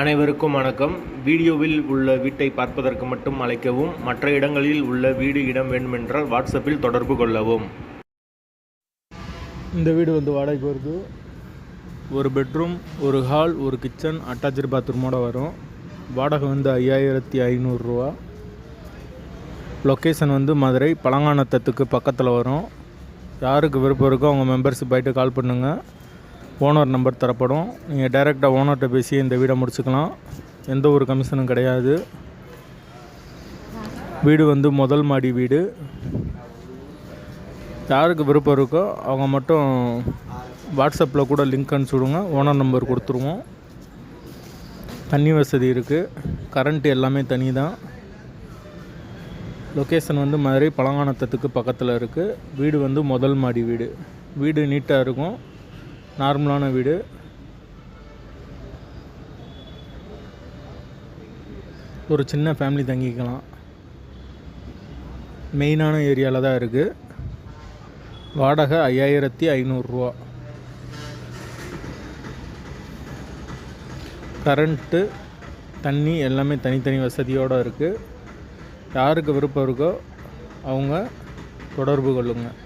அனைவருக்கும் வணக்கம். வீடியோவில் உள்ள வீட்டை பார்ப்பதற்கு மட்டும் அழைக்கவும் மற்ற இடங்களில் உள்ள வீடு இடம் வேண்டுமென்றால் வாட்ஸ்அப்பில் தொடர்பு கொள்ளவும். இந்த வீடு வந்து வாடகைக்கு வருது. ஒரு பெட்ரூம் ஒரு ஹால் ஒரு கிச்சன் அட்டாச்சு பாத்ரூமோட வரும். வாடகை வந்து ஐயாயிரத்தி ஐநூறுரூவா லொக்கேஷன் வந்து மதுரை பழங்கானத்தத்துக்கு பக்கத்தில் வரும். யாருக்கு விருப்பம் இருக்கோ அவங்க மெம்பர்ஷிப் ஆகிட்டு கால் பண்ணுங்கள் ஓனர் நம்பர் தரப்படும். நீங்கள் டைரெக்டாக ஓனர்கிட்ட பேசி இந்த வீடை முடிச்சுக்கலாம். எந்த ஒரு கமிஷனும் கிடையாது. வீடு வந்து முதல் மாடி வீடு. யாருக்கு விருப்பம் இருக்கோ அவங்க மட்டும் வாட்ஸ்அப்பில் கூட லிங்க் அனுப்பிச்சி விடுங்க. ஓனர் நம்பர் கொடுத்துருவோம். தண்ணி வசதி இருக்குது கரண்ட் எல்லாமே தனி தான் லொக்கேஷன் வந்து மாதிரி பழங்கானத்தத்துக்கு பக்கத்தில் இருக்குது வீடு வந்து முதல் மாடி வீடு. வீடு நீட்டாக இருக்கும். நார்மலான வீடு. ஒரு சின்ன ஃபேமிலி தங்கிக்கலாம். மெயினான ஏரியாவில் தான் இருக்குது வாடகை ஐயாயிரத்தி ஐநூறுரூவா கரண்ட்டு தண்ணி எல்லாமே தனித்தனி வசதியோடு இருக்குது யாருக்கு விருப்பம் இருக்கோ அவங்க தொடர்பு கொள்ளுங்கள்